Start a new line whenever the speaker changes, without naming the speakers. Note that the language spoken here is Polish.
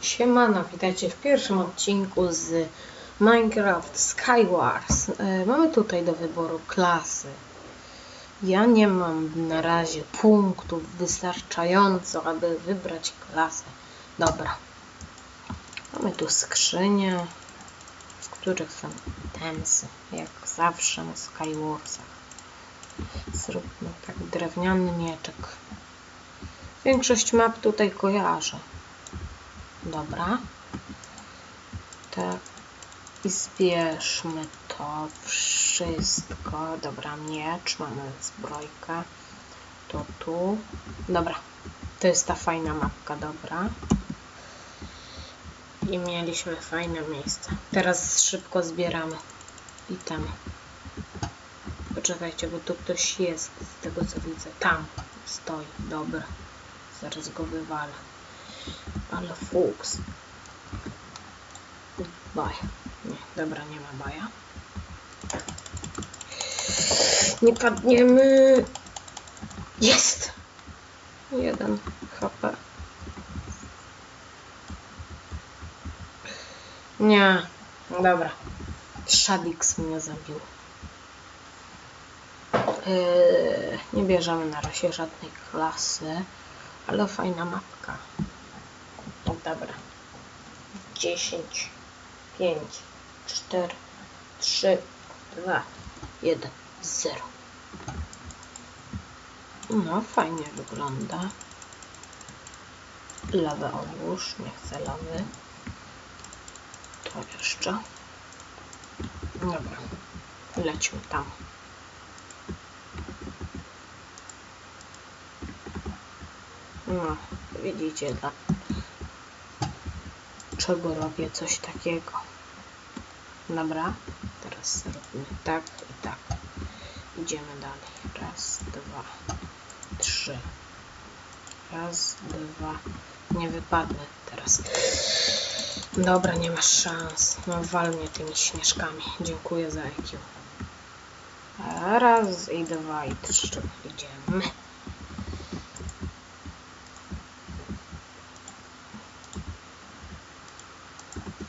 Siemano, witajcie w pierwszym odcinku z Minecraft Skywars. E, mamy tutaj do wyboru klasy. Ja nie mam na razie punktów wystarczająco, aby wybrać klasę. Dobra. Mamy tu skrzynie, w których są tensy, jak zawsze na Skywarsach. Zróbmy tak drewniany mieczek. Większość map tutaj kojarzę. Dobra. Tak. I zbierzmy to wszystko. Dobra, miecz, mamy zbrojkę. To tu. Dobra. To jest ta fajna mapka, dobra. I mieliśmy fajne miejsce. Teraz szybko zbieramy. I tam. Poczekajcie, bo tu ktoś jest, z tego co widzę. Tam stoi, dobra. Zaraz go wywalę. Ale fuks. Baja. Nie, dobra, nie ma baja. Nie padniemy. Jest! Jeden HP. Nie, dobra. Shadix mnie zabił. Yy, nie bierzemy na razie żadnej klasy, ale fajna mapka. No dobra. 10, 5, 4, 3, 2, 1, 0. No, fajnie wygląda. Lawę odłóż, nie chcę lawy. To jeszcze. Dobra, lećmy tam. No, widzicie, dla czego robię coś takiego. Dobra, teraz robimy tak i tak. Idziemy dalej. Raz, dwa, trzy. Raz, dwa. Nie wypadnę teraz. Dobra, nie masz szans. No wal mnie tymi śnieżkami. Dziękuję za IQ. Raz i dwa i trzy. Idziemy.